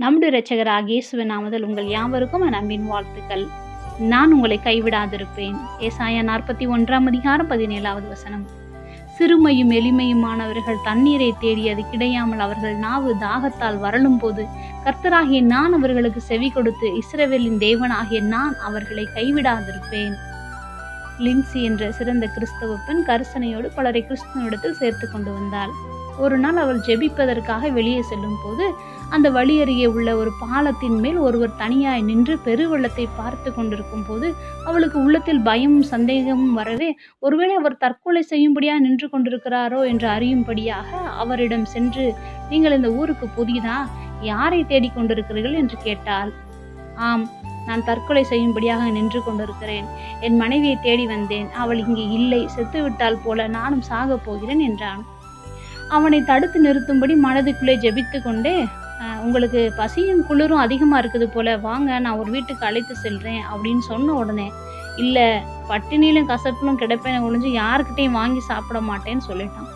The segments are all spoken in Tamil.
நம்முடைய இரட்சகராக இயேசுவின் நாமதல் உங்கள் யாவருக்கும் என் அன்பின் வாழ்த்துக்கள். நான் உங்களை கைவிடாதிருப்பேன். ஏசாயா நாற்பத்தி ஒன்றாம் அதிகாரம் பதினேழாவது வசனம். சிறுமையும் எளிமையுமானவர்கள் தண்ணீரை தேடி அது கிடையாமல் அவர்கள் நாவு தாகத்தால் வரலும் போது கர்த்தராகிய நான் அவர்களுக்கு செவி கொடுத்து இஸ்ரவேலின் தேவனாகிய நான் அவர்களை கைவிடாதிருப்பேன். லின்சி என்ற சிறந்த கிறிஸ்தவ பெண் கரிசனையோடு பலரை கிறிஸ்துவனிடத்தில் சேர்த்து கொண்டு வந்தாள். ஒரு நாள் அவள் ஜெபிப்பதற்காக வெளியே செல்லும் போது அந்த வழி அருகே உள்ள ஒரு பாலத்தின் மேல் ஒருவர் தனியாய் நின்று பெருவெள்ளத்தை பார்த்து கொண்டிருக்கும் போது அவளுக்கு உள்ளத்தில் பயமும் சந்தேகமும் வரவே ஒருவேளை அவர் தற்கொலை செய்யும்படியா நின்று கொண்டிருக்கிறாரோ? என்று அறியும்படியாக அவரிடம் சென்று நீங்கள் இந்த ஊருக்கு புதிதா? யாரை தேடிக்கொண்டிருக்கிறீர்கள் என்று கேட்டாள். ஆம் நான் தற்கொலை செய்யும்படியாக நின்று கொண்டிருக்கிறேன். என் மனைவியை தேடி வந்தேன். அவள் இங்கே இல்லை. செத்துவிட்டால் போல நானும் சாகப் போகிறேன் என்றான். அவனை தடுத்து நிறுத்தும்படி மனதுக்குள்ளே ஜெபித்து கொண்டே உங்களுக்கு பசியும் குளிரும் அதிகமாக இருக்குது போல. வாங்க நான் ஒரு வீட்டுக்கு அழைத்து செல்கிறேன் அப்படின்னு சொன்ன உடனே இல்லை பட்டினியிலும் கசப்பிலும் கிடப்பேன். ஒழிஞ்சு யாருக்கிட்டையும் வாங்கி சாப்பிட மாட்டேன்னு சொல்லிட்டான்.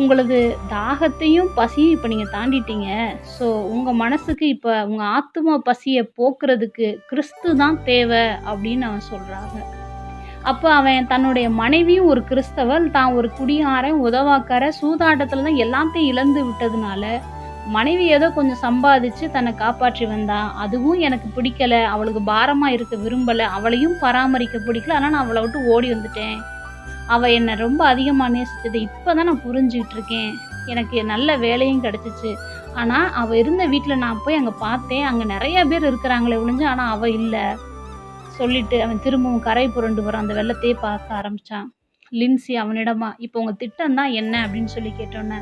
உங்களது தாகத்தையும் பசியும் இப்போ நீங்கள் தாண்டிட்டீங்க. ஸோ உங்கள் மனசுக்கு இப்போ உங்கள் ஆத்மா பசியை போக்குறதுக்கு கிறிஸ்து தான் தேவை அப்படின்னு அவன் சொல்கிறாங்க அப்போ அவன் தன்னுடைய மனைவியும் ஒரு கிறிஸ்தவள் தான் ஒரு குடியாரன் உதவாக்கார சூதாட்டத்தில் தான் எல்லாத்தையும் இழந்து விட்டதுனால மனைவி ஏதோ கொஞ்சம் சம்பாதிச்சு தன்னை காப்பாற்றி வந்தா. அதுவும் எனக்கு பிடிக்கல அவளுக்கு பாரமாக இருக்க விரும்பலை அவளையும் பராமரிக்க பிடிக்கல ஆனால் நான் அவளை விட்டு ஓடி வந்துட்டேன். அவள் என்னை ரொம்ப அதிகமாக நேசித்தது இப்போ தான் நான் புரிஞ்சுக்கிட்டு இருக்கேன். எனக்கு நல்ல வேலையும் கிடச்சிச்சு. ஆனால் அவள் இருந்த வீட்டில் நான் போய் அங்கே பார்த்தேன். அங்கே நிறைய பேர் இருக்கிறாங்களே ஒழிஞ்சு ஆனால் அவள் இல்லை. சொல்லிட்டு அவன் திரும்பவும் கரை புரண்டு வர அந்த வெள்ளத்தையே பார்க்க ஆரம்பிச்சான். லின்சி அவனிடமா இப்போ உங்க திட்டம் தான் என்ன? அப்படின்னு சொல்லி கேட்டோன்னே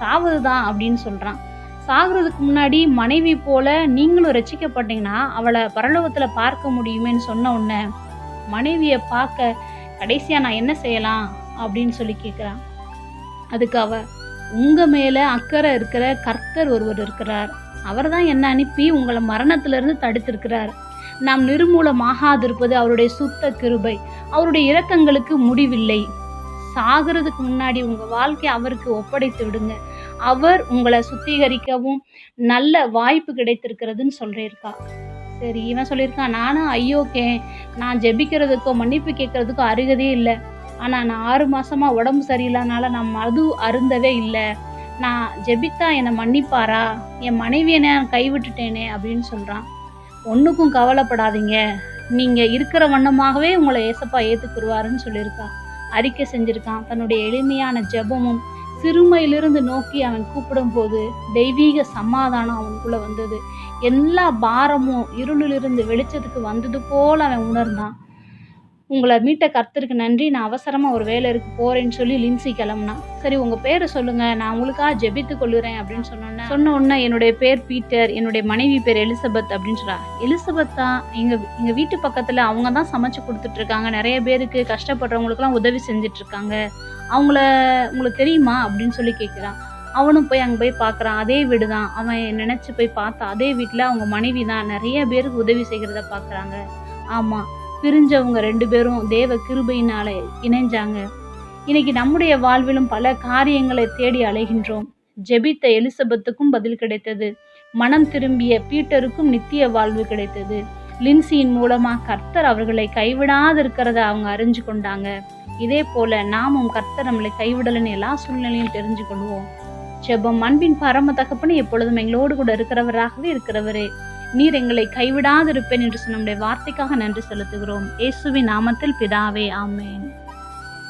சாவது தான் அப்படின்னு சொல்றான். சாகுறதுக்கு முன்னாடி மனைவி போல நீங்களும் ரசிக்கப்பட்டீங்கன்னா அவளை பரலோகத்துல பார்க்க முடியுமேன்னு சொன்ன உடனே மனைவியை பார்க்க கடைசியா நான் என்ன செய்யலாம்? அப்படின்னு சொல்லி கேட்குறான் அதுக்கு அவ உங்க மேல அக்கறை இருக்கிற கர்த்தர் ஒருவர் இருக்கிறார். அவர் தான் என்ன அனுப்பி உங்களை மரணத்திலிருந்து தடுத்திருக்கிறார். நாம் நிர்மூலமாகாதிருப்பது அவருடைய சுத்த கிருபை. அவருடைய இரக்கங்களுக்கு முடிவில்லை. சாகிறதுக்கு முன்னாடி உங்க வாழ்க்கையை அவருக்கு ஒப்படைத்து விடுங்க. அவர் உங்களை சுத்திகரிக்கவும் நல்ல வாய்ப்பு கிடைத்திருக்கிறதுன்னு சொல்லியிருக்கா சரி இவன் சொல்லியிருக்கான் நானும் ஐயோக்கே நான் ஜெபிக்கிறதுக்கோ மன்னிப்பு கேட்கறதுக்கோ அருகதே இல்லை. ஆனால் நான் ஆறு மாசமா உடம்பு சரியில்லாதனால நான் மது அருந்தவே இல்லை. நான் ஜெபித்தா என்னை மன்னிப்பாரா? என் மனைவியை நான் கைவிட்டுட்டேனே அப்படின்னு சொல்கிறான் ஒன்றுக்கும் கவலைப்படாதீங்க. நீங்கள் இருக்கிற வண்ணமாகவே உங்களை ஏசப்பா ஏற்றுக்குருவாருன்னு சொல்லியிருக்கான் அறிக்கை செஞ்சிருக்கான். தன்னுடைய எளிமையான ஜெபமும் சிறுமையிலிருந்து நோக்கி அவன் கூப்பிடும்போது தெய்வீக சமாதானம் அவனுக்குள்ள வந்தது. எல்லா பாரமும் இருளிலிருந்து வெளிச்சத்துக்கு வந்தது போல அவன் உணர்ந்தான். உங்களை மீட்ட கர்த்தருக்கு நன்றி. நான் அவசரமாக ஒரு வேலை போகிறேன்னு சொல்லி லின்சி கிளம்புனான் சரி உங்கள் பேரை சொல்லுங்கள் நான் உங்களுக்காக ஜெபித்து கொள்ளுறேன் அப்படின்னு சொன்னோன்னே சொன்ன உடனே என்னுடைய பேர் பீட்டர் என்னுடைய மனைவி பேர் எலிசபெத் அப்படின்னு சொல்கிறா எலிசபெத் தான் எங்கள் எங்கள் வீட்டு பக்கத்தில் அவங்க தான் சமைச்சு கொடுத்துட்ருக்காங்க நிறைய பேருக்கு கஷ்டப்படுறவங்களுக்குலாம் உதவி செஞ்சுட்டு இருக்காங்க. அவங்கள உங்களுக்கு தெரியுமா அப்படின்னு சொல்லி கேட்குறான் அவனும் போய் அங்கே போய் பார்க்குறான் அதே வீடு தான் அவன் நினச்சி போய் பார்த்தா அதே வீட்டில் அவங்க மனைவி தான். நிறைய பேருக்கு உதவி செய்கிறத பார்க்குறாங்க ஆமாம் பிரிஞ்சவங்க ரெண்டு பேரும் தேவ கிருபையினால இணைஞ்சாங்க. இன்னைக்கு நம்முடைய வாழ்விலும் பல காரியங்களை தேடி அலைகின்றோம். ஜெபித்த எலிசபெத்துக்கும் பதில் கிடைத்தது. மனம் திரும்பிய பீட்டருக்கும் நித்திய வாழ்வு கிடைத்தது. லின்சியின் மூலமா கர்த்தர் அவர்களை கைவிடாது இருக்கிறத அவங்க அறிஞ்சு கொண்டாங்க. இதே போல நாமும் கர்த்தர் நம்மளை கைவிடலன்னு எல்லா சூழ்நிலையும் தெரிஞ்சு கொள்வோம். ஜெபம் அன்பின் பரம தகப்பனே எப்பொழுதும் எங்களோடு கூட இருக்கிறவராகவே இருக்கிறவரே. நீர் எங்களை கைவிடாதிருப்பேன் என்று சொன்ன வார்த்தைக்காக நன்றி செலுத்துகிறோம். இயேசுவின் நாமத்தில் பிதாவே ஆமேன்.